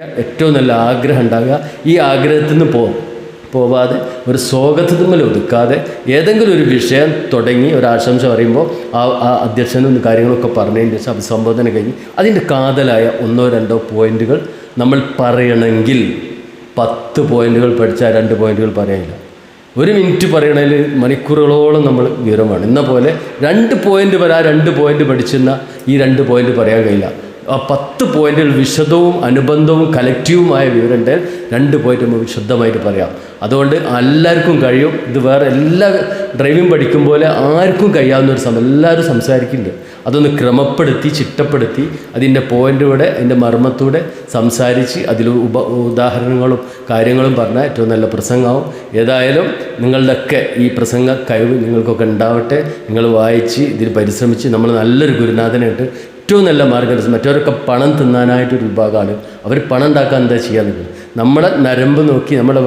ഏറ്റവും നല്ല ആഗ്രഹം ഉണ്ടാകുക ഈ ആഗ്രഹത്തിൽ നിന്ന് പോ പോവാതെ ഒരു സ്വാഗതത്തിൽ ഒതുക്കാതെ ഏതെങ്കിലും ഒരു വിഷയം തുടങ്ങി ഒരു ആശംസ പറയുമ്പോൾ ആ ആ അധ്യക്ഷനും കാര്യങ്ങളൊക്കെ പറഞ്ഞതിന് ശേഷം അഭിസംബോധന കഴിഞ്ഞ് അതിന്റെ കാതലായ ഒന്നോ രണ്ടോ പോയിന്റുകൾ നമ്മൾ പറയണമെങ്കിൽ പത്ത് പോയിന്റുകൾ പഠിച്ചാൽ രണ്ട് പോയിന്റുകൾ പറയാനില്ല ഒരു മിനിറ്റ് പറയണതിൽ മണിക്കൂറുകളോളം നമ്മൾ വിവരമാണ് ഇന്ന പോലെ രണ്ട് പോയിന്റ് വരാ രണ്ട് പോയിന്റ് പഠിച്ചെന്ന ഈ രണ്ട് പോയിന്റ് പറയാൻ കഴിയില്ല. പത്ത് പോയിന്റിൽ വിശദവും അനുബന്ധവും കലക്റ്റീവുമായ വിവരമുണ്ട്. രണ്ട് പോയിന്റ് നമുക്ക് വിശദമായിട്ട് പറയാം. അതുകൊണ്ട് എല്ലാവർക്കും കഴിയും. ഇത് വേറെ എല്ലാ ഡ്രൈവിംഗ് പഠിക്കും പോലെ ആർക്കും കഴിയാവുന്ന ഒരു സമയം. എല്ലാവരും സംസാരിക്കുന്നുണ്ട്. അതൊന്ന് ക്രമപ്പെടുത്തി ചിട്ടപ്പെടുത്തി അതിന്റെ പോയിന്റൂടെ അതിന്റെ മർമ്മത്തൂടെ സംസാരിച്ച് അതിൽ ഉപ ഉദാഹരണങ്ങളും കാര്യങ്ങളും പറഞ്ഞാൽ ഏറ്റവും നല്ല പ്രസംഗമാവും. ഏതായാലും നിങ്ങളുടെയൊക്കെ ഈ പ്രസംഗ കഴിവ് നിങ്ങൾക്കൊക്കെ ഉണ്ടാവട്ടെ. നിങ്ങൾ വായിച്ച് ഇതിൽ പരിശ്രമിച്ച് നമ്മൾ നല്ലൊരു ഗുരുനാഥനായിട്ട് ഏറ്റവും നല്ല മാർഗം മറ്റവരൊക്കെ പണം തിന്നാനായിട്ടൊരു വിഭാഗമാണ്. അവർ പണം ഉണ്ടാക്കാൻ എന്താ നിൽക്കുന്നത് നമ്മളെ നരമ്പ് നോക്കി നമ്മുടെ